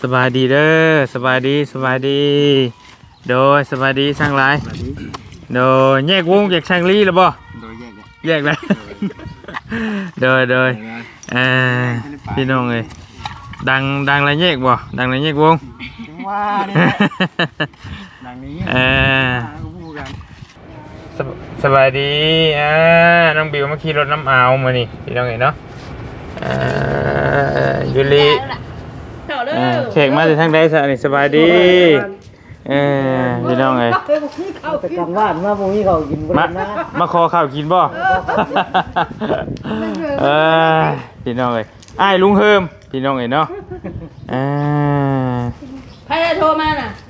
สบายดีเด้อสบายดีสบายดี โดยสบายดีช่างไรโดยแยกวงจากช่างลีหรือบ่โดยแยกกันแยกแล้วโดยโดยเอ่อพี่น้องเอ้ยดังดังไรแยกบ่ดังไรแยกวงจังว่าเนี่ยดังนี้เออก็พูดกันสบสบายดีอ่าน้องบิวมาขี่รถน้ำเอามานี่พี่น้องเอ้ยเนาะเอ่อยูริ เข่าเด้เอออเค้กมาจากทางใดซะนี่สบายดีเออพี่น้องเอ้ยแต่กลางว่านว่าพวกนี้เขากินบ่มาได้นะมาขอข้าวกินบ่เออพี่น้องเอ้ยอ้ายลุงเฮิมพี่น้องเอ้ยเนาะอ่าใครจะโทรมาน่ะ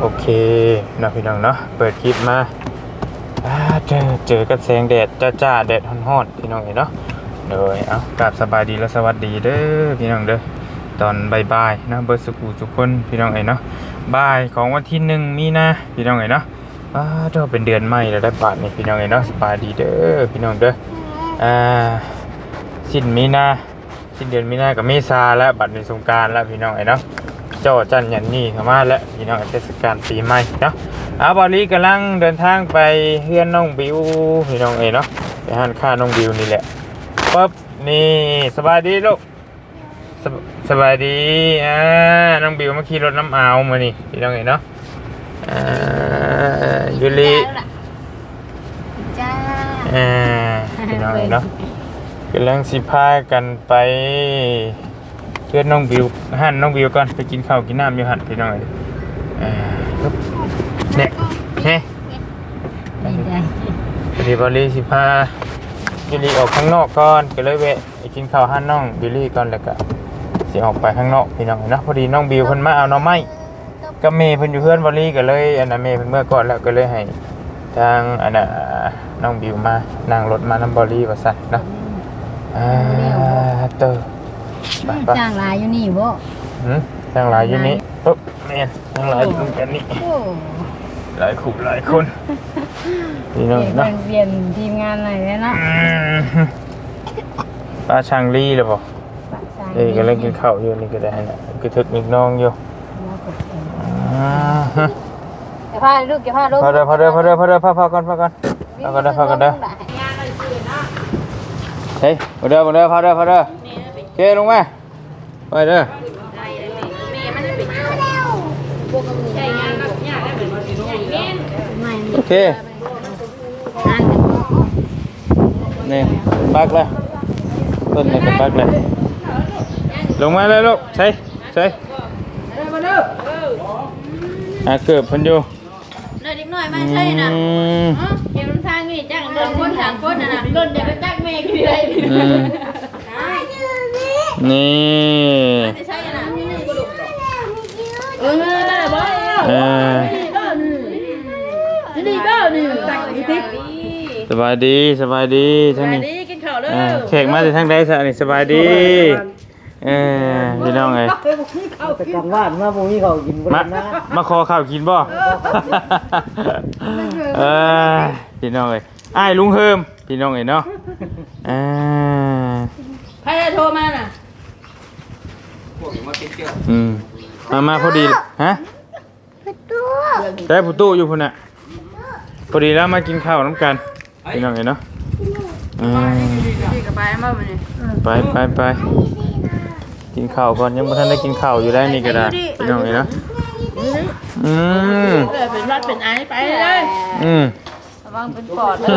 โอเคนะพี่น้องเนาะเปิดคลิปมาเจอเจอกับแสงแดดจ้าๆแดดฮ้อนๆพี่น้องเอ้ยเนาะโดยเอากราบสบายดีและสวัสดีเด้อพี่น้องเด้อตอนบ่ายๆเนะเบิร์สุกูทุกคนพี่น้องเอ้ยเนาะบ่ายของวันที่หนึ่งมีนาพี่น้องเอ้ยเนาะอ่าเจ้าเป็นเดือนใหม่แล้วได้บาทนี่พี่น้องเอ้ยเนาะสบายดีเด้อพี่น้องเด้ออ่าสิ้นมีนาสิ้นเดือนมีนากับเมษาแล้วบัดนี้สงการแล้วพี่น้องเอ้ยเนาะ เจ้าจันยันนี่เข้ามาแล้วพี่น้องเทศกาลปีใหม่เนาะอาบอลี่กำลังเดินทางไปเฮือนน้องบิวพี่น้องเอเนาะไปห้านค่าน้องบิวนี่แหละปั๊บนี่สบายดีลูกสบสบายดีอ่าน้องบิวมาขี่รถน้ำเอามานี่พี่น้องเอเนาะอ่ายูริจ้าอ่าพี่น้องเอเนาะกำลังสิพากันไป เพื่อนน้องบิวหันน้องบิวก่อนไปกินข้าวกินน้ำอยู่หันพี่น้องเอ๋อ่าปึ๊บเนี่ยเฮ้พอดีบอลลี่สิพาบิลลี่ออกข้างนอกก่อนก็เลยแวะไปกินข้าวห้านน้องบิลลี่ก่อนแล้วก็สิออกไปข้างนอกพี่น้องเนาะพอดีน้องบิวเพิ่นมาเอาหน้องไม้ก็เมย์เพิ่นอยู่เพื่อนบอลลี่ก็เลยอันนั้นเมย์เพิ่นเมื่อก่อนแล้วก็เลยให้ทางอันน่ะน้องบิวมานั่งรถมานำบอลลี่ว่าซั่นเนาะอ่าเตอ ไปไปจ้างหลายอยู่นี่บ่หืมทางหลายอยู่นี่ปุ๊บแม่นทางหลายอยู่ตรงกันนี่โอ้หลายคู่หลายคนพี่น้องเด็กเนาะเปลี่ยนทีมงานอะไรแล้วเนาะอืมปลาช่างลี่เลยบอกเอ้ยก็เล่นกินข้าวอยู่นี่ก็ได้นะคือทึกนิดน้องอยู่อ่าฮะเก็บผ้าลูกเก็บผ้าลูกพอเด้อพอเด้อพอเด้อพอเด้อพอพอก่อนพอก่อนพอก่อนเด้อพอก่อนเด้อเฮ้ยพอเด้อพอเด้อพอเด้อพอเด้อโอเคลงมา ไปเด้อโอเคนี่ปักเลยต้นนี่ก็ปักเลยลงมาเลยลูกใส่ใส่อาเกือบเพันอยู่เลยนิดหน่อยมาใช่น่ะอืมอ๋อเก็บทางนี่จ้างเดินคนสามคนน่ะนะรถเดี๋ยวไปจักแม่กี่เลยอืมนี่ไม่ใช่ น่ะเออนั่นแหละบ่เออนี่ก็นี่จักอีทิพสบายดีสบายดีทั้งนี้ดีกินข้าวเด้อเออแขกมาจากทางใดซะนี่สบายดีเออพี่น้องเอ้ยแต่กลางว่านว่าพวกนี้เขากินบ่มาได้นะมาขอข้าวกินบ่เออพี่น้องเอ้ยอ้ายลุงเฮิมพี่น้องเอ้ยเนาะเออใครจะโทรมาน่ะ อืมมามาพอดีฮะได้ผู้ตู้อยู่พุ่นน่ะพอดีแล้วมากินข้าวน้ำกันพี่น้องเอ้ยเนาะอืมดีกับไปมาบ่นี่ไปไปไปกินข้าวก่อนยังไม่ทันได้กินข้าวอยู่ได้นี่ก็ได้พี่น้องเอ้ยเนาะอืมเออเป็นรัดเป็นไอไปเลยอืมระวังเป็นปอดเด้อ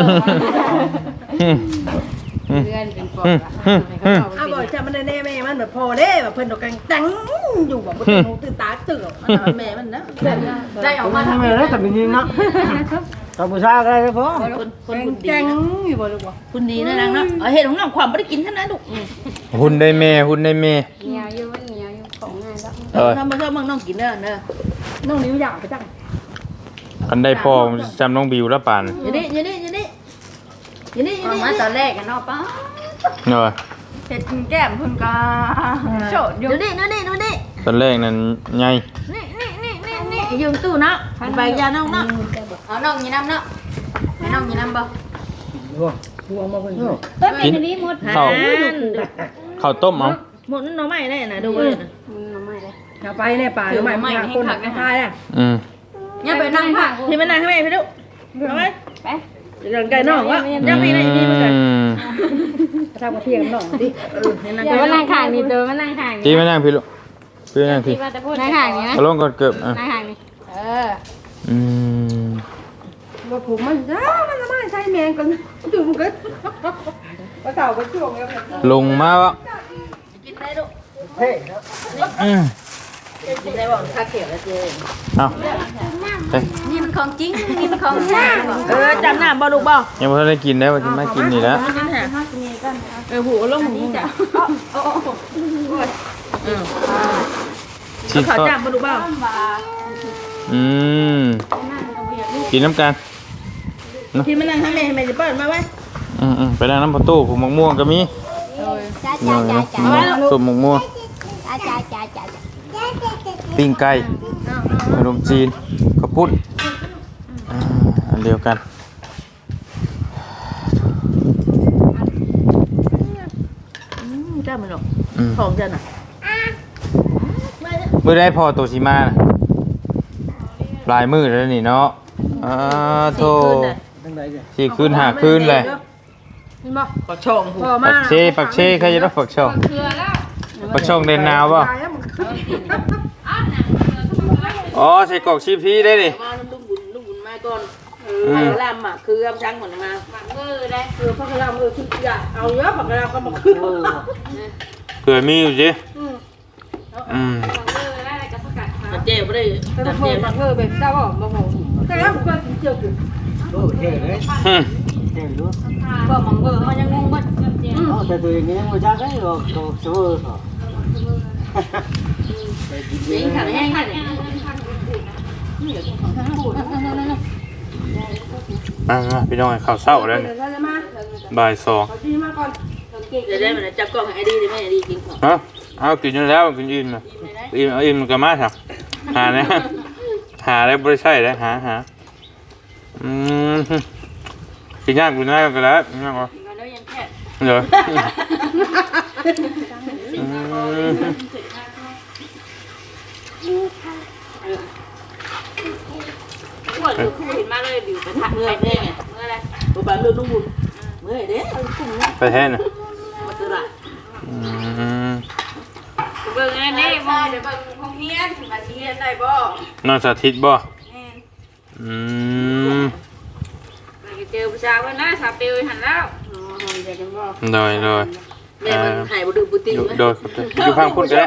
อืมอืม เพื่อนเป็นปอดอืมอืมอืมเอาบอกจะมันแน่แม่มันแบบพอเด้แบบเพิ่นดอกกังจังอยู่แบบบ่ตื่นหูตื่นตาตื่นมันน่ะแม่มันนะได้ออกมาทำไมแล้วแต่เป็นยิงเนาะตาบูชาก็ได้เด้อพ่อคนคนคุณดีจังนะอยู่บ่ลูกบ่คุณดีนะนางเนาะเอาเห็ดของน้ำความไม่ได้กินเท่านั้นลูกหุ่นได้แม่หุ่นได้แม่เหนียวอยู่มันเหนียวอยู่ของง่ายแล้วเออทำมาชอบมึงน้องกินเด้อเด้อน้องนิ้วอยากไปจังคันได้พ่อจำน้องบิวแล้วป่านอยู่นี่อยู่นี่อยู่นี่ อยู่นี่อยู่ออกนี่มาตอนแรกกันเนาะป้าเนาะเห็ดแก้มเพิ่นก็โฉดออยู่ยู่นี่อยู่นี่อยู่นี่ตอนแรกนั้นไงนี่นี่นี่นี่นี่ยืมตู้เนาะไปยาน้องเนาะเอเอาน้องยีน้ำเนาะให้น้องยีน้ำบ่ดูดูออกมาเพิ่นเฮ้ยเป็นอันนี้หมดข้าวข้าวต้มเอาหมดนั่นหน่อไม้ได้น่ะดูเว้ยน่ะมึงน้ำไม่เลยเอาไปเนี่ยป่าหรือไม่ไม่คนหักทายอะอืมเนี่ยไปนั่งผักพี่มานั่งให้แม่พี่ดูเอาไว้ไปเรื่องไก่น้องวะยังมีอะไรนี่มันกันอืมทำมาเที่ยงน้องดิเออเนี่ยนั่งเดี๋ยวมานั่งข้างนี่เดี๋ยวมานั่งข้างพี่มานั่งพี่ลูกพี่มานั่งพี่นั่งข้างนี่นะเอาลงก่อนเกือบอะนั่งข้างนี่เอออืมว่าผมมันจ้ามันละไม่ใช่แมงกันดูมันก็ว่าเต่าก็ช่วงแล้วลงมาวะกินได้ลูกเฮ้อืมกินได้บ่ถ้าเขียวแล้วเจ๊เอาเฮ้ยนี่มัน ของจริงนี่มันของแท้เออจำหน้าบ่ลูกบ่ยังไม่ทันได้กินได้ว่าจะมากินนี่แล้วเออหูลงหูจ้ะชิ้นขอทอดจับบ่ลูกบ่อืมกินน้ำกันพี่มานั่งให้แม่ให้แม่จะเปิดมาไว้อืมอืมไปนั่งน้ำประตูผูกมะม่วงก็มีจ้านี่จ้านะจ้าจ้าส้มมะม่วงจ้าจ้าจ้าจ้าปิ้งไก่ขนมจีนข้าวปุ้นอ่าอัน เดียวกันจ้ามันหรอกอืมของจ้ะน่ะเมื่อได้พอตัวชิมานะปลายมือแล้วนี่เนาะอ่าโธ่ตั้งไหนเนี่ยสี่คืนหาคืนเลยขอช่องหูพอปัมากเชปักเชใครจะรับปักช่องปักช่องเดนนาวป่ะอ๋อใส่กรอกชีพีได้ดิ เออให้ลำอะคืออำช้างหมดมามือได้เออพักเราเออคิดอยาเอาเยอะพักเราก็มาขึ้นเผื่อมีอยู่สิอืมมือได้กับประกาศแต่เจ๊บ่ได้แต่ตัดเพิ่เจ๊มมาเพิ่มเป็นเจ้าบอกมาบอกแต่แล้วก็เจียวกูโอ้เท่เลยอืมเท่รู้บอกมังเบอร์เขายังงงว่าอ๋อแต่ตัวอย่างเงี้ยมันจะได้หรอกตัวเสมอเหรอเจ๊ขันแห้งขันมา มาพี่น้องข้าวเศร้าแล้วเดี๋นี่ยวเราจะมาบ่ายสองขอดีมาก่อนเดี๋ยวได้มันจับกล้องให้ดีดิแม่ดีกินของฮะเอากินอยู่แล้วกินอิ่มนะอิ่มเอาอิ่มก็มาครับหาเนี่ยหาได้บริใช่เลยหาหาอืมกินยากกินได้ก็แล้วกินยากก็แล้วยังแค่เดี๋ยวอืม ปวดคือเห็นมาเลยบิวไปทักเมื่อแม่ไงเมื่ออะไรบ่บางเรื่องลุงบุญเมื่อเด้เอากุ้งนะไปแทนน่ะมาซื้อละอืมเบิ่งอันนี้บ่เดี๋ยวเบิ่งห้องเฮียนมาสิเฮียนได้บ่นอนสาธิตบ่อืมเจอผู้ชายว่าน่าสาเปลหันแล้วโดยโดยแม่มันหายบ่ดื้อบ่ติ้งโดยอยู่ข้างพุ่นก็ได้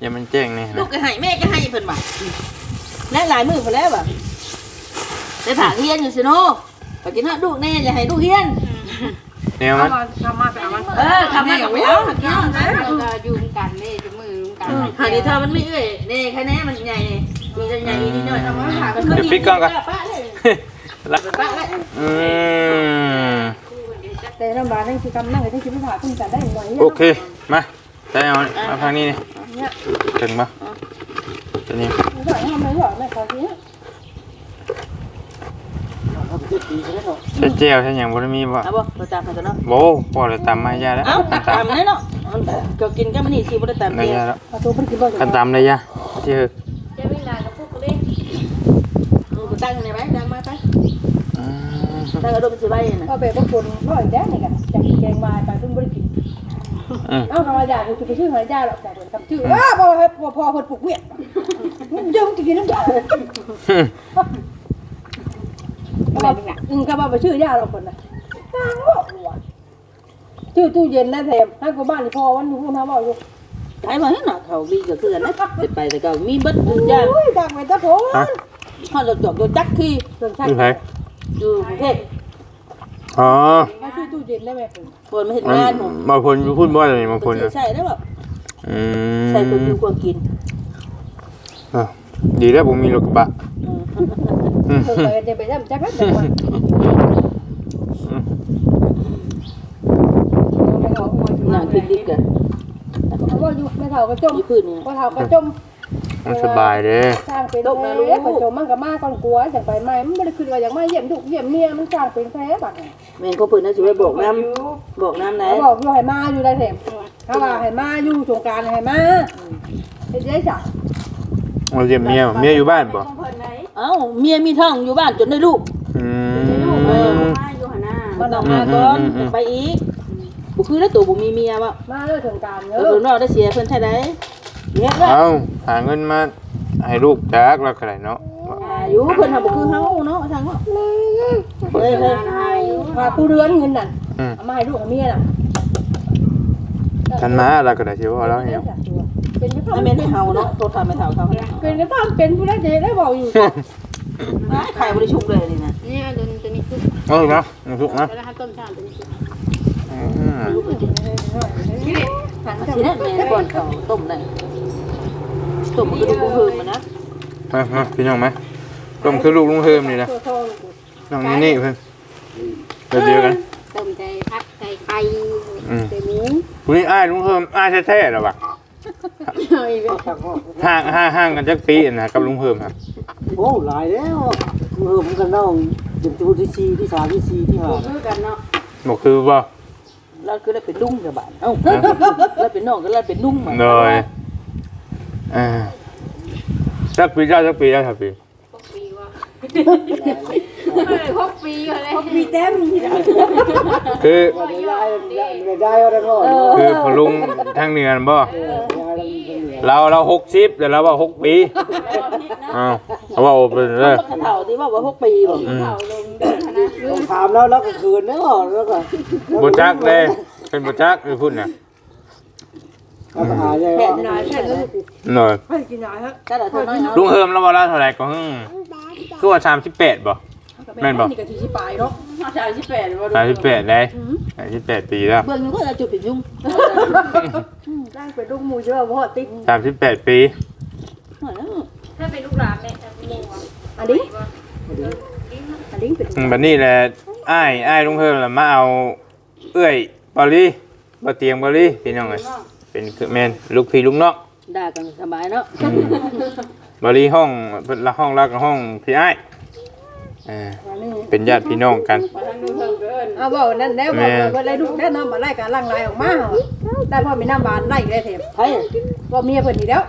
อย่ามันแจ้งนี่ลูนะกก็ให้แม่ก็ให้เพิ่นว่าและหลายมื้อพอแล้วว่ะ ได้ถางเฮียนอยู่ซิโนปกินฮะลูกแน่อย่าให้ลูกเฮียน แนวเอามันมาทำมาไปเอามาเออทำมากับไปเอาเฮียนนะก็อยู่กันนี่จะมือกันหาดีเธอมันไม่เอ้ยนี่แค่นี้มันใหญ่มีจะใหญ่นิดหน่อยทำมาหาเดี๋ยวปิดกล้องก่อนป้าเลยละป้าเลยอืมแต่น้ำบาลนั่งคือกำนั่งไอ้ที่คิดไม่ผ่าคุณจะได้ไหวโอเค มาใส่เอามาทางนี้นี่ถึงปะตัวนี้ไม่ไหวทำไมหรอแม่ขอที เขาจะตีกันแล้ว ใช้เจลใช้อย่างบ่ได้มีบ่เอาบ่ไปตามไปกันเนาะโบพอเลยตามมายาแล้วเอ้าตามตามนี่เนาะก็กินก็มันนี่สิบ่ได้ตามได้เดียยาวแล้วเอาตัวเพิ่งกินบ่กันตามได้ยาที่คือจะวิ่งลากับพวกกูดิตั้งในไว้ตั้งมาไปอืมตั้งกระโดดเป็นสิใบน่ะเอาไปบางคนร้อยแดงนี่กันจากแกงมาไปเพิ่งบริกินอืมเอ้าธรรมดากูจะไปชื่อธรรมดาหรอกแต่คนทำชื่ออ้าพอพอพอคนปลุกเวียนมันเยอะจะกินน้ำ ยาฮึ่มก็บอกอืมก็บอกไปชื่อยาเราคนน่ะนางบอกว่าชื่อตู้เย็นนะแถมให้กูบ้านนี่พอวันนู้นนะบอกอยู่ขายมาให้น่ะเขามีก็คือกันนะไปแต่ก็มีเบิดทุกอย่างอุ้ยดักไปตะโพฮะฮอดจบจจักที่เรื่องใช่นี่ไผอยู่กรุงเทพอ๋อให้ชื่อตู้เย็นได้ไหมผมคนมาเฮ็ดมันงานผมมาพลพูดบ่อะไรนี่มาพลใช่ได้แบบอืมใส่คนอยู่ควรกิน อะดีแล้วผมมีรถกระบะอืม เออไปจะไปทำจักรจักรวันไม่เท่าหัวอยู่หนันั่งงพริกดิบกันเขาบอกอยู่ไม่เท่ากระจมมีพืชนี่ไม่เท่ากระจมมันสบายเด้สร้างเป็นแผลผสมมันก็มาก่อนกลัวจังไปใหม่มันบ่ได้คิดว่าอยากมาเยี่ยมลูกเยี่ยมเมียมันสร้างเป็นแผลบัดนี้แม่นเขาเพิ่นน่ะสิไปบอกน้ำบอกน้ำไหนเขาบอกอยู่ให้มาอยู่ได้แถมถ้าว่าให้มาอยู่สงกรารให้มาเฮ็ดได้จ้ะเราเยี่ยมเมียบ่เมียอยู่บ้านบ่ของ เพิ่นไหนเอ้าเมียมีท้องอยู่บ้านจนได้ลูกอืเออมมาอยู่หั่นน่ะมันออกมาก่อนจะไปอีกบ่คือแล้วตัวบ่มีเมียบ่มาเลยสงกรารเด้เอออเพิ่นว่าได้เสียเพิ่นใช่ไดเนี่ยก็เอาหาเงินมาให้ลูกจักแล้วก็ได้เนาะอายุเพิ่นทำบ่คือเฮาเนาะทางว่าเฮ้ยเฮ้ยว่าผู้เรือนเงินนั่นอืมเอามาให้ลูกกับเมียน่ะ ทันมาแล้วก็ได้สิว่าแล้วเนี่ย เป็นกระท่อถ้ามแม่นให้เฮาเนาะโทรทำให้เฮาเขาเป็นกระท่อมเป็นผู้ได้เจ๊ได้บอกอยู่ไข่บ่ได้ชุบเลยนี่นะนี่ตัวนี้ตัวนี้คือเออเนาะน้ำซุปนะแล้วถ้าต้มชาตัวนี้คืออืมสิได้แม่ก่อนเขาต้มได้ต้มมันก็ดูเพิ่มมันนะมามาพี่น้องไหมต้มคือลูกลุงเฮิมนี่นะตัวทองน้องนี่นี่เพิ่นเดี๋ยวเดียวกันต้มใจพักใจไข่อืมใจหมูคุณนี่อ้ายลุงเฮิมอ้ายแท้ๆหรอวะ ห่างห่างห่างกันจักปีนะกับลุงเฮิมครับโอ้หลายแล้วเออผมกันน้องเป็นตัวที่สี่ที่สามที่สี่ที่ห้าคือกันเนาะบอกคือว่า แล้วคือได้เป็นลุงกับบ้านเอ้าแล้วเป็นน้องก็แล้วเป็นลุงเหมือนโดยอ่าจักปีเจ้าจักปีเจ้าจักปีหกปีวะเออหกปีเลยมีเต็มที่ได้คือไม่ได้ไม่ได้เอาได้ก็คือพอลุงทางเหนือน่ะบ่ เราเราหกสิบแต่เราว่าหกปีอ้าวเขาว่าเป็นเลยเฒ่าที่ว่าว่า6ปีบ่อืมต้องถามแล้วแล้วก็คืนแล้วก็แล้วก็บจักเลยเป็นบจักเลยพูดนะเอาไปหาเลยแพทย์นายแค่นี้หน่อย ให้กินยาฮะแต่ละเท่าน้อยเอาลุงเฮิมเราว่าเราเท่าไหร่ก็ฮึ่งคือว่าสามสิบแปดบ่ แม่นบ่ นี่ก็ที่สิปลายเนาะชายสิบแปดสามสิบแปดเลยสามสิบแปดปีแล้วเบิ่งอยู่ก็จะจุดเป็นยุงได้เป็นลูกหมูเยอะพ่อติ๊กสามสิบแปดปีถ้าเป็นลูกหลานเนี่ยจะมีวะอันนี้อันนี้เป็นอืมบัดนี้แหละอ้ายอ้ายลุงเฮิมละมาเอา เอื้อยบอลลี่บอเตียงบอลลี่พี่น้องเลยเป็นคือแมนลูกพี่ลูกน้องด่ากันสบายเนาะบอลลี่ห้องเพิ่นละห้องรักกับห้องพี่อ้าย อ่าเป็นญาติพี่น้องกันมาทางนู้นเพิ่งเกินเอาบอกนั่นแล้วบอกว่าอะไรลูกได้น้ำมาไล่กันล่างลายออกมาได้พ่อมีน้ำหวานไล่ได้เถอะไผว่าเมียเพิ่นอีกแล้ว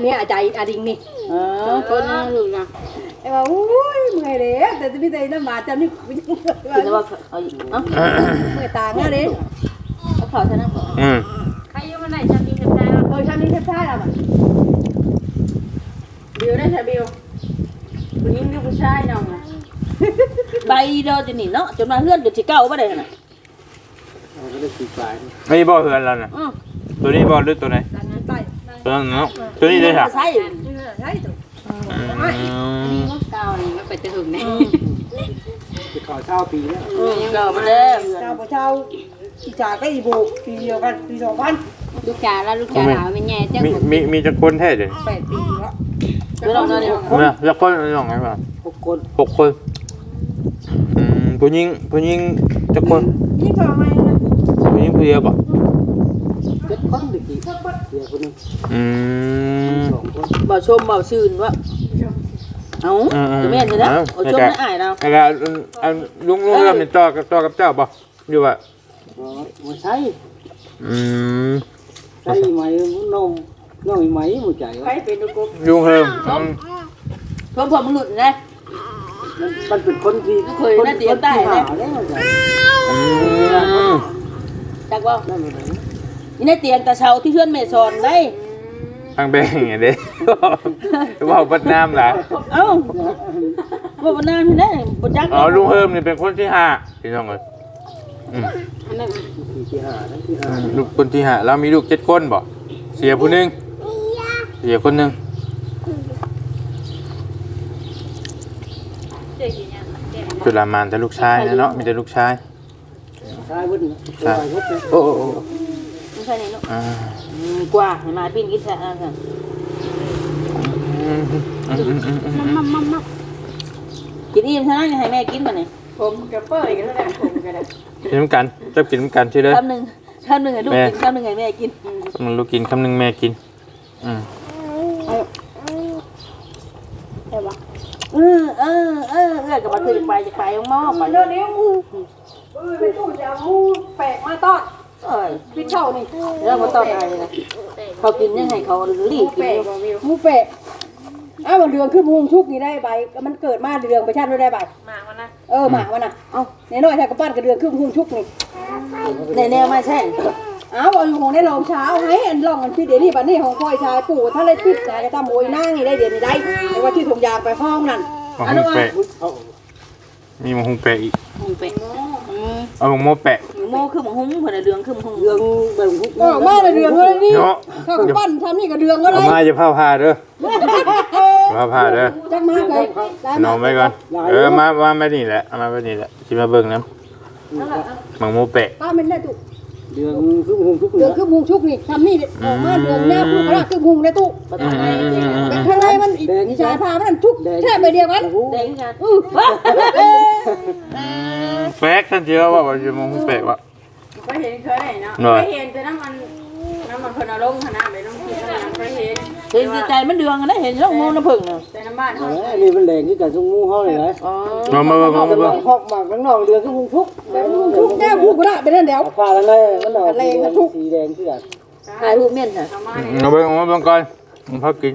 เมียอาใจอาดิงนี่เออคนลูกนะไอ้ว่าอุ้ยเมื่อยเลยแต่จะมีแต่น้ำหวานจำนี่คือว่าเอาเอ้าเมื่อยตาเงี้ยเลยเอาข้าวใช่น้ำก่อนอืมใครอยู่มาไหนจะมีกันได้แล้วเออทำนี่แทบใช่แล้วบิวได้ใช่บิว ผู้หญิงหรือผู้ชายน้องนะใบเดียวจะหนีเนาะจนมาเฮือนจนสิเก้าบ่ได้น่ะก็ได้สี่สายไม่บ่เฮือนแล้วนะอือตัวนี้บ่หรือตัวไหนการงานใต้ตัวนั้นเนาะตัวนี้เลยค่ะใช่ใช่ตัวอืมงบเก่านี่มันไปจะถึงไหนจะข่าวเช้าปีแล้วอือเก้ามาแล้วเจ้าพ่อเจ้าอีจ่าก็อีโบปีเดียวกันปีสองพันลูกจ๋าแล้วลูกจ๋าหนาวไม่แย่จังมีมีมีจักคนแท้เด้อแปดปีแล้ว เดี๋ยวเราเนาะนี่เนี่ยจักคนน้องไงบ่หกคนหกคนอืมผู้หญิงผู้หญิงจักคนยิ่งกว่าไม่นะผู้หญิงผู้เดียวบ่เจ็ดคนเด็กอีกเสียคนนึงอืมสองคนบ่ชมบ่ชื่นว่าเอาจะแม่นสินะเอาชมได้อ้ายเราแล้วก็อันลุงลุงเริ่มนี่ต่อกับต่อกับเจ้าบ่อยู่ว่ามาใช้อืมใช้ไหมนม น้องไหมหมูใจใครเป็นลูกกบลุงเฮิมอืมเพิ่มผมมันหลุดนะ มันเป็นคนที่เคยน่าเตียงใต้หาเลยแล้วจ้ะอืมจักว่านั่นเลยนี่ในเตียงตะเชาที่เพื่อนเมซอนได้ ทางแบงอย่างเด้เว่าบัดน้ำล่ะเอ้าว่าบ่นานที่ไหนบ่จักอ๋อลุงเฮิมนี่เป็นคนที่ห้าพี่น้องเอ้ยอืมอันนั้นที่ที่หาทั้งที่หาลูกคนที่ห้าเรามีลูกเจ็ดคนบ่เสียผู้หนึง เสียคนหนึงเจ๊กี่เนี่ยเจ๊จุลามานแต่ลูกชายนะเนาะมีแต่ลูกชายชายวุ่นชายวุฒิโอ้โอ้โอ้ไม่ใช่นี่เนาะอ่าอืมกว่าให้มาปิ้นกินซะอะค่ะอืมอืมอืมอืมอืมมัมมัมมัมกินอิ่มซะนะให้แม่กินบ่นี่ผมกับเป้ยกันเท่าไหร่ผมกันนะกินน้ำกันจะกินน้ำกันใช่เลยคำหนึงคำหนึงให้ลูกกินคำหนึงให้แม่กินมันลูกกินคำหนึ่งแม่กินอืม เออเออเออเออกับมันคือไปจะไปของม้อไปเดี๋ยวนี้งูเออเป็นตู้จะเอางูแปลกมาตอดเอ้ยพิชเช่านี่เรื่องมันต้องอะไรนะเขากินยังไงเขาลีกแปลกิกนอยู่งูแปลกอ้าวมันเรืองขึ้นมุงชุกนี่ได้ใบมันเกิดมาเรืองไปชาติได้ใบหมาวันนะเออหมามันน่ะเอาในน้อยถ้ากระปั้นกระเดืองขึ้นมุงชุกนี่ในแนวไม่ใช่อ้าว เอาอยู่ของในรองเช้าให้อันลองกันพี่เดี๋ยวนี้บัดนี้ของพ่อยชายปู่ถ้าเลยปิดนะจะทำโวยนั่งนี่ได้เดี๋ยวนี้ได้แต่ว่าที่ถุงยางไปห้องนั่นมะฮุงแปะมีมะฮุงแปะอีกหุงเป็ดเอามะโมแปะหมูโม่คือหมูหุ้งคนละเรืองคือหมูหุ้งเรื่องแบบทุกก็ออกมาเลยเดืองเลยนี่เนาะข้าวปั้นทำนี่ก็เดืองก็เอาได้มาจะผ้าผ้าเด้อผ้าผ้าเด้อจักมาเลยได้นอนไว้ก่อนเออมามาไม่นี่แหละเอามาไม่นี่แหละชิมาเบิ่งน้ำมังโมแปะป้ามันได้ตุ เรื่องทุกทุกเดืองคือมุงชุกนี่ทำนี่ออกมาเดืองหน้าพูดกระคือมุงได้ตุอืมอืมอืมอืมแต่ข้างในมันอีกชายพามันชุกแค่ใบเดียวกันแดงกันอือแฟกท่านเชื่อว่าว่าจะมังโมแปะวะ ก็เห็นเคยเนาะหน่อยเคยเห็นแต่น้ำมัน น้ำมันเพนเอาลงขนาดไปน้ำกินน้ำเคยเห็นเห็นใจมันเดืองกันได้เห็นแล้วงูน้ำผึ้งเนาะแต่น้ำบ้านเอเขาอนี่มันแรงที่กันทุกงูเฮาเลยนะอ๋อมามามามามาเบิ่งพอกหมากข้างนอกเรือก็มุงทุกแต่มุงชุกแก้พูดก็ได้ไปนั่นเดียวเอาผ้าแล้วไงมันออกสีแดงที่กันถ่ายรูปเมียนค่ะเอามาเอาเบิ่งเอามาเบิ่งก่อนมันพักกิน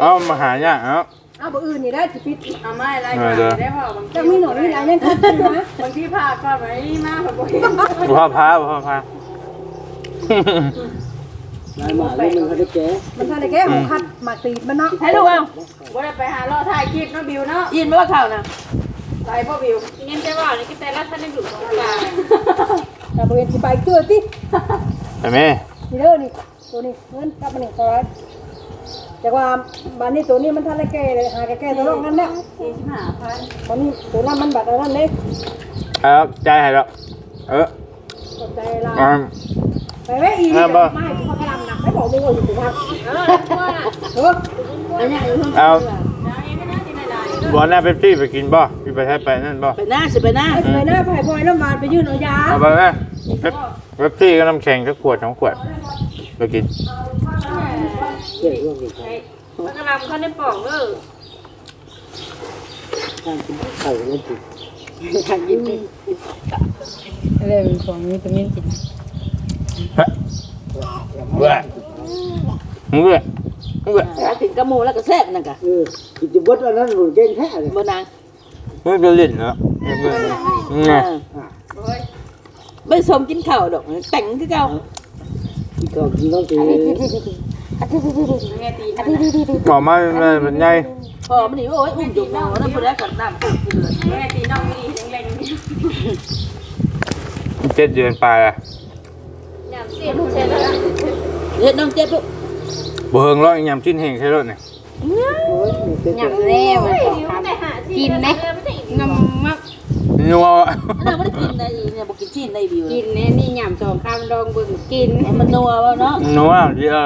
เอามาหายากเอาเอาบ่อื่นนี่ได้สิปิดเอามาอะไรมาได้พอบางจะมีหน่อยนี่หลายยังคัดนะบางที่พาก่อนไว้มาแบบบ่เห็นบุพาพาบุพาพา ลายหมาเรื่องนึงเขาได้แก่มันทานได้แก้ของคัดมาตีมันเนาะถ่ายรูปเอาบ่ได้ไปหาล่อถ่ายคลิปเนาะบิวเนาะยินไหมว่าข่าวนะไปพ่อบิวงั้นจะว่านี่ก็แต่ละท่านได้อยู่ตรงกลางแต่บริเวณที่ไปเกือติไปไหมนี่เด้อนี่ตัวนี้เงินกลับมาหนึ่งร้อยจากว่าบ้านนี้ตัวนี้มันทันได้แก่เลยหาแก่ตัวน้องนั่นเนี่ยสี่สิบห้าพันตอนนี้ตัวนั้นมันบัตรอะไรนั่นเลยเอาใจให้แล้วเออสนใจเราอ่า ไปไว้อีกอ่าบ่ไม่พอกำลังหนักไม่บอกมึงว่าอยู่ตรงนั้นเออแล้วก็น่ะเออไปเนี่ยเอาน้ำเองก็น่ากินได้บอลหน้าเป๊ปซี่ไปกินบ่พี่ไปใช้ไปนั่นบ่ไปหน้าสิไปหน้าไอ้ไปหน้าไผ่พลอยน้ำมันไปยื่นเอายาเอาไปไหมเป๊ปเป๊ปซี่ก็น้ำแข็งก็ขวดสองขวดไปกินเจ๊ร่วมกันมันกำลังเขาในปอกเออการกินไข่แล้วจิอะไรเป็นของวิตามินกิน เบื่อเบื่อเบื่อแล้วถึงกระมูแล้วก็แซ่บนั่นกะเออกินจะบดอันนั้นหลุดเก่งแท้เลยบนางไม่เป็นลิ้นเนาะเบื่อไงไม่สมกินข้าวดอกแต่งคือเก่าที่เขากินต้องตีแม่ตีมันนะบอกมาเป็นไงพอมันนี่โอ้ยอุ้มจุกน้องแล้วพอแล้วกับน้ำแม่ตีน้องมีแรงๆเจ็ดเดือนปลายอะยาม เสียลูกเสียแล้วเฮ็ดน้องเจ็บลูกบ่เฮิงร้องอีหยำชิ้นเฮงใช่รถนี่หยำแน่มันกินไหมงำมากนัวอันนั้นไม่ได้กินในเนี่ยบอกกินชิ้นในวิวกินแน่นี่ยามสองข้ามดองเบิ่งกินมันนัววะเนาะนัวเยอะ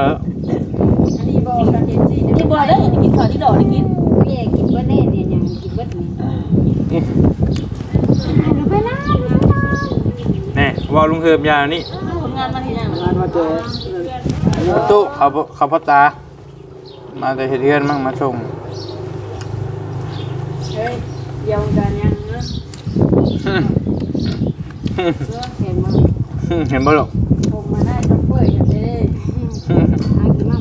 อันนี้บอกกันเห็นสินี่บ่ได้กินข้าวที่ดอกได้กินพี่กินเบิดแน่เนี่ยยังกินเบิดนี่นี่ว่าลุงเฮิมยานี่ทำ งานมาที่นั่นงานมาเจอตู้เขาเขาพ่อตา มาแต่เฮ็ดเฮือนมั่งมาชงเฮ้ยเดี๋ยวกันยังเนาะเห็นมั้ยเห็นบ่ลูกผมมาได้ต้องเปิดอย่างนี้หากินมาก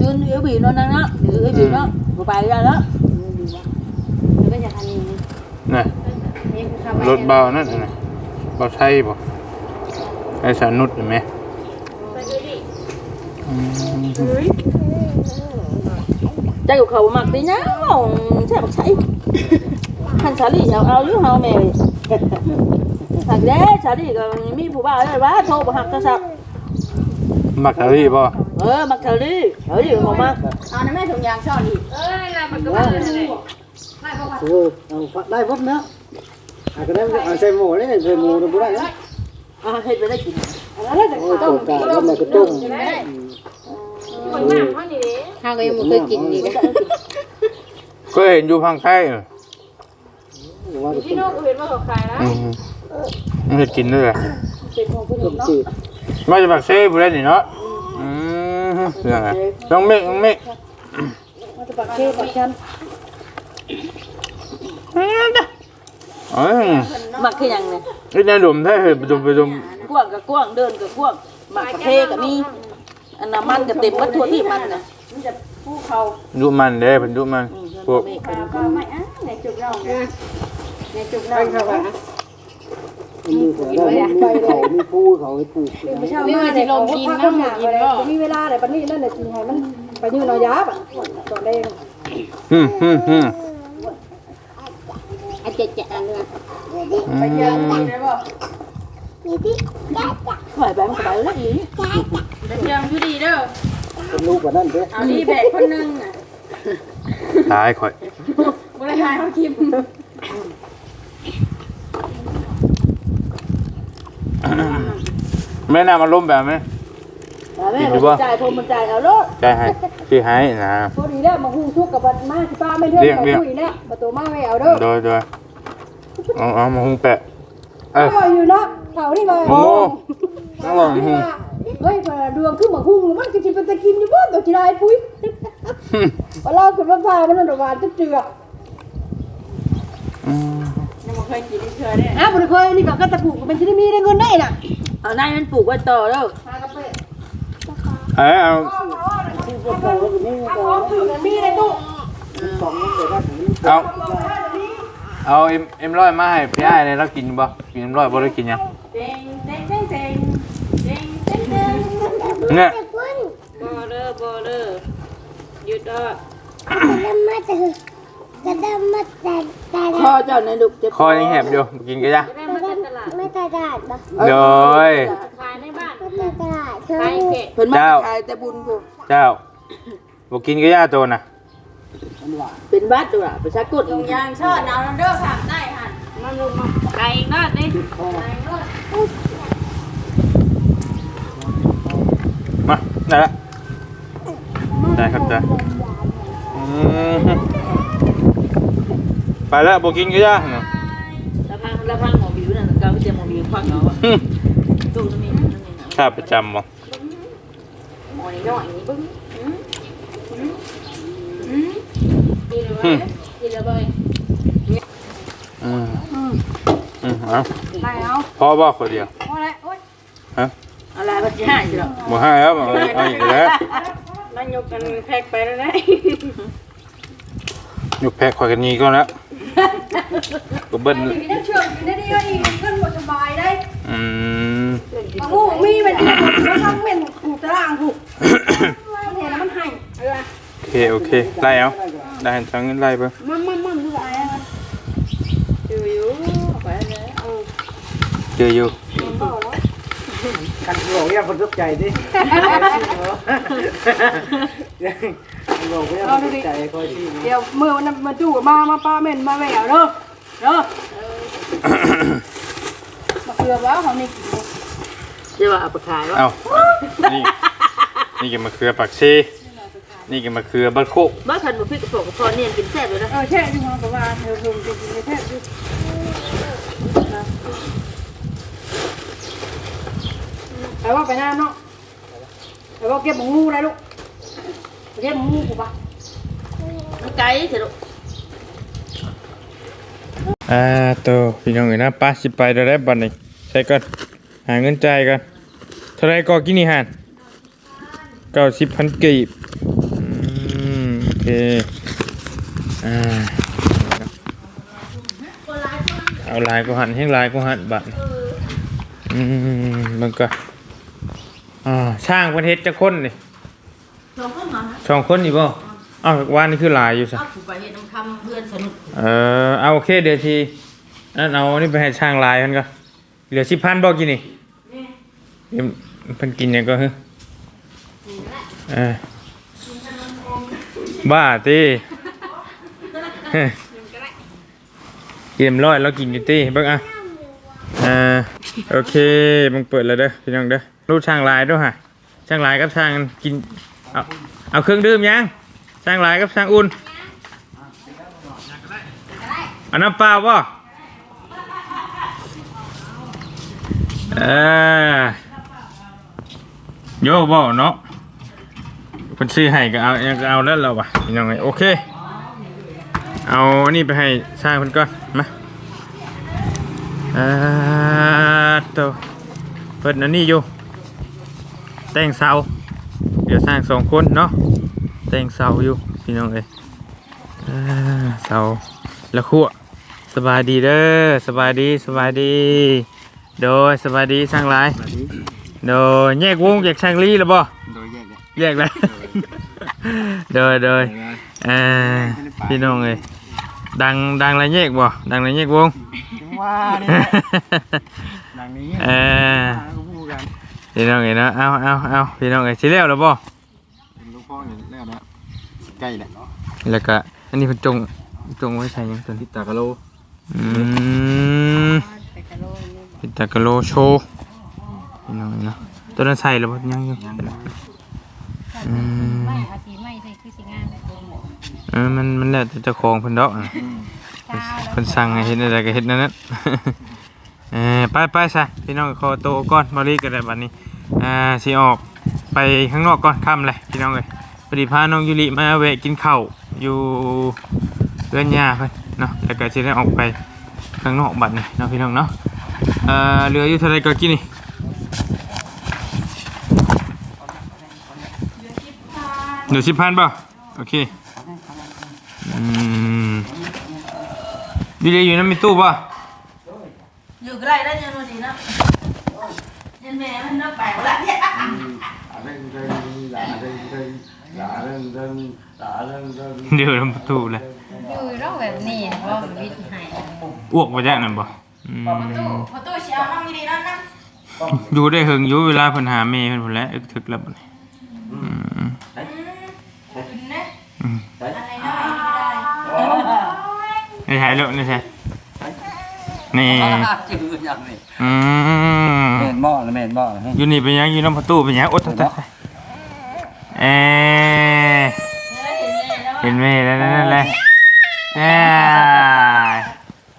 ยืนอยู่บีเนาะนั่งเนาะหรือบีเนาะบ่ไปได้แล้วแล้วก็จะทำนี้นี่นี่คือคำรถเบานั่นน่ะเบาใช่บ่ ไอ้สานุดเห็นไหมอืมใจกับเขามักดีนะว่าใช่บักใช่คันสาลีเอาเอาอยู่เฮาแม่หักเด้สาลีก็มีผู้บ่าวได้ว่าโทรบ่หักโทรศัพท์มักทารีบ่เออมักสาลีเฮ้ยบ่มักเอาในแม่ถุงยางซ่อนอีกเอ้ยแล้วมันก็มาเลยโอ้เอาได้บดเนาะอาก็ได้เอาใส่หมูได้ใส่หมูได้บ่ได้นะ อ่าเฮ็ดไปได้กินโอ้ตัวกาแล้วมันก็ต้มคนมากเท่านี้ข้าวก็ยังไม่เคยกินอีกก็เห็นอยู่พังไข่น่ะว่าจะพี่โน้ก็เห็นว่าเขาขายแล้วอืมมันเฮ็ดกินด้วยอะมจืดมาจะบักเซ่บุรนนี่เนาะอืมยังไงน้องเมฆน้องเมฆมันจะปักเทปักชันเอ้ยมักคือหยังเนี่ยนี่นายดมได้เหรอไปดมไปดมกว้างกับกว้างเดินกับกว้างหมากกระเพกับมีอันน้ำมันกับเต็มวัตถุที่มันน่ะมันจะผู้เขาดูมันเด้เป็นดูมันพวกเมฆเป็นก็ไม่อะในจุกเราในจุกเราเขามีเสือได้มีเขามีผู้เขาให้ปลูกไม่ใช่ว่าในเขาพักคนหนาอะไรมีเวลาอะไรปานนี้นั่นแหละสิให้มันไปยืนเอายาบ่ะตอนแรกฮึมฮึมฮึม อาจจะจะอันเนื้ อไปยืนได้บ่ถอยไปมันก็ไปแล้วอีเชียงอยู่ดีเด้อเป็นลูกกว่านั่นเด้อเอานี่แบกคนนึงน่ะตายข่อย บ่ได้ทายเขาคิมแม่น่ามาล้มแบบไหมแม่มันจ่ายผมมันจ่ายเอาโลดใช่ให้ที่ให้นะ พอดีแล้วมาฮู้ทุกกับบัดมาที่ป้าไม่เท่าเขาคุยแล้วประตูมาไม่เอาเด้อโดยโดย เอาเอามาหุงแปะเอ้ยก็อยู่เนาะเขานี่มาโอ้น้องหลงหุงเฮ้ยดวงคือหมาหุ้งมันก็สิเป็นตะกินอยู่บ่ตัวสิได้ปุ้ยว่าเราขึ้นมาพามันระหว่างจะเจืออืมยังบ่เคยกินเชื่อเด้ออะบ่ได้เคยนี่ก็กระตะผูกมันสิได้มีได้เงินได้น่ะเอานายมันปลูกไว้ต่อแล้วเอ้ยเอามีได้ตู้เอา เอาเอ็มเอ็มร้อยมาให้พี่ไอ้เลยแล้วกินบ่กินเอ็มร้อยบ่ได้กินยังเด้งเด้งเด้งเด้งเด้งเด้งเด้งเนี่ยบ่เด้อบ่เด้อหยุดเด้อพ่อเจ้าในลูกเจ็บคอยังแหบอยู่กินก็ยะได้มาจากตลาดไม่ตลาดปะโดยขายในบ้านไม่ตลาดเธอขาเขตเพิ่นมาเจ้าขายแต่บุญกูเจ้าบ่กินก็ยะโตน่ะ เป็นบัดดูล่ะประชากฏตรงยางชอดเอาน้ำเด้อฝากได้หั่นมาลงมาไก่อีกเนาะนี่ไก่เนาะมาได้ละได้ครับจ้าอืมไปแล้วบ่กินก็ยะเนาะละพังละพังหมอบิวนั่นก็จะหมอบิวควักเอาอะหึตู้นี่นี่นี่ข้าประจำบ่หมอนี่น้อยนี่เบิ่งอืมอืมอืม ดีเลยหึเว้ยดีเลยเว้ยอืมอืมเอาไปเอาพอบ่คนเดียวโอ้ยโอ้ยฮะอะไรมันสิหายสิหรอกบ่ให้แล้วบ่เอาเอาอีกแล้วนั่งยกกันแพ็กไปแล้วได้ยกแพ็คข่อยกันนี้ก่อนแล้วก็เบิ้ลมีได้เชื่อมอยู่ได้ดีก็อีกเพิ่นบ่สบายได้อืมบางหูมีมันแล้วทำเป็นถูกตารางถูกมันเห็นแล้วมันให้โอเคโอเคไล่เอา ได้เห็นทางเงินไล่เบิ่งมันมันมันคืออะไรอยู่อยู่ไปแล้วเจออยู่กันบอกว่าคนทุกข์ใจดิบอกว่าคนทุกข์ใจคอยที่เดี๋ยวมือมันมาจู่มามาป้าเม่นมาแหววเด้อเด้อมาเกลือแล้วเขานี่เดี๋ยวว่าเอาไปขายว่าเอ้านี่นี่ก็มะเขือปักเซ นี่ก็มะเขือบัดโคกบ้าทันบ่พี่กระโปรงกระพอเนี่ยกินแซ่บเลยนะเออแช่อยู่มาเพราะว่าเธอคงจะกินในแท้อยู่แต่ว่าไปหน้าเนาะแต่ว่าเก็บหมูอะไรลูกเก็บหมูกูปะมันไกลสิลูกอ่าโตพี่น้องเอ้ยนะป้าสิไปเดี๋ยวได้บัดนี้ใส่ก่อนหาเงินจ่ายก่อนเท่าไรก็กินนี่หาน90,000กีบอื มโอเคอ่าเอาลายก็หันให้ลายก็หันบัดอืมมันก็อ่าช่างประเทศจะคนนี่สองคนเหรอสองคนอีกบ่อ้าวว่านี่คือหลายอยู่ซะเอาผู้ไปเฮ็ดน้ำคำเพื่อนสนุกเออเอาโอเคเดี๋ยวทีนั่นเอานี่ไปให้ช่างลายมันก็เหลือสิพันบ่กินนี่เดี๋ยวเพิ่นกินหยังก็ฮึเออ บ้าติเฮ้ยเกมร้อยแล้วกินอยู่ติเบิ่งอะอ่าโอเคมึงเปิดแล้วเด้อพี่น้องเด้อรูปช่างลายด้วยฮะช่างลายกับช่างกินเอาเอาเครื่องดื่มยังช่างลายกับช่างอุ่นอันน้ำเปล่าป่ะเออโยบ่เนาะ เพิ่นซื้อให้ก็เอายังก็เอาแล้วเราวะพี่น้องโอเค เอาอันนี้ไปให้ช่างเพิ่นก่อนมาอ่าโตเพิ่นอันนี้อยู่ แต่งเสาเดี๋ยวสร้างสองคนเนาะแต่งเสาอยู่พี่น้องเอ้ยเสาล้วขั้วสบายดีเด้อสบายดีสบายดี โดยสบายดีช่างหลายโดยแยกวงแยกช่างลีแล้วบ่โดยแยก แยกแล้ว โดยโดยอ่าพี่น้องเอ้ยดังดังแล้วแยกบ่ ดังแล้วแยกวงจังว่าเนี่ยดังนี้เออก็พูดกันพี่น้องเอ้ยเนาะเอาเอาเอาพี่น้องเอ้ยสิแล้วแล้วบ่เป็นลูกพ่ออยู่แล้วนะใกล้แหละแล้วก็อันนี้เพิ่นจงจงไว้ใช้หยังตัวนี้ตากะโลอืมพิตากะโลโชว์พี่น้องเอ้ยเนาะตัวนั้นใส่แล้วบ่ยังอยู่ อืมไม่เอาสีไม่ใช่คือสีงามเลยเออมันมันแล้วแต่เจ้าของเพิ่นดอกอะเพิ่นสั่งให้เฮ็ดอะไรก็เฮ็ดนั่นนั่นเออไปไปซะพี่น้องขอโตวก่อนบริก็ได้บัดนี้อ่าสิออกไปข้างนอกก่อนค่ำเลยพี่น้องเอ้ยพอดีพาน้องยูริมาแวะกินข้าวอยู่เรือนยาเพิ่นเนาะแล้วก็สิได้ออกไปข้างนอกบัดนี้เนาะพี่น้องเนาะเอ่อเหลืออยู่เท่าไรก็กินนี่ เหลือสิบพันป่ะโอเคอืมดีเลยอยู่นั่นมีตู้ป่ะอยู่ใกล้ได้ยังวันนี้นะยันแม่มันน่าแปลกละเนี่ยเดี๋ยวน้ำตู้เลยอยู่รอบแบบนี้ว่าวิทย์หายอ้วกมาจากนั่นป่ะอืมพอตู้เชียวน้องดีๆนั่นนะอยู่ได้เฮิงอยู่เวลาเพิ่นหาเมย์เพิ่นพูนแหล้วอึกถึกแล้วบัดนี้อืม กินนะ อืม อะไรน้อยไม่ได้ นี่ใช่ลูกนี่ใช่นี่ จืดอย่างนี้อืม แม่นบ่อแล้วแม่นบ่อแล้อยู่นี่เป็นยังอยู่น้ำประตูเป็นยังอดตายเอ๊ะเห็นเมย์แล้วนั่นแหละเอ้ย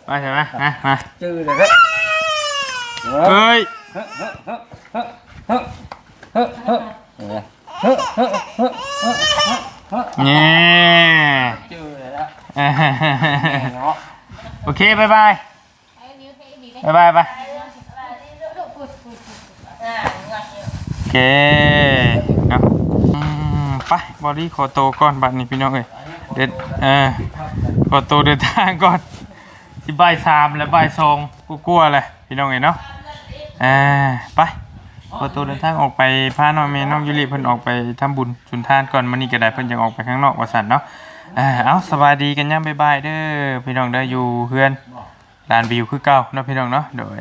มาใช่ไหมฮะมาจืดเลยครับเฮ้ยเนี่ยจืดเลย ละโอเคบายบายบายบายไปโอเคเอาอืมไปบอดี้ขอโตวก่อนบัดนี้พี่น้องเอ้ยเด็ดเออขอโตวเดินทางก่อนที่บ่ายสามและบ่ายสองกูกลัวเลยพี่น้องเอ้ยเนาะอ่าไปขอโตวเดินทางออกไปพาน้องเมย์น้องยุริเพิ่นออกไปทำบุญสุนทานก่อนมื้อนี้ก็ได้เพิ่นยังออกไปข้างนอกว่าซั่นเนาะ อ่าเอาสบายดีกันย่ำบ๊ายบายเด้อพี่น้องได้ออยู่เพื่อนลานวิวคือเก่าเนาะพี่น้องเนาะโดย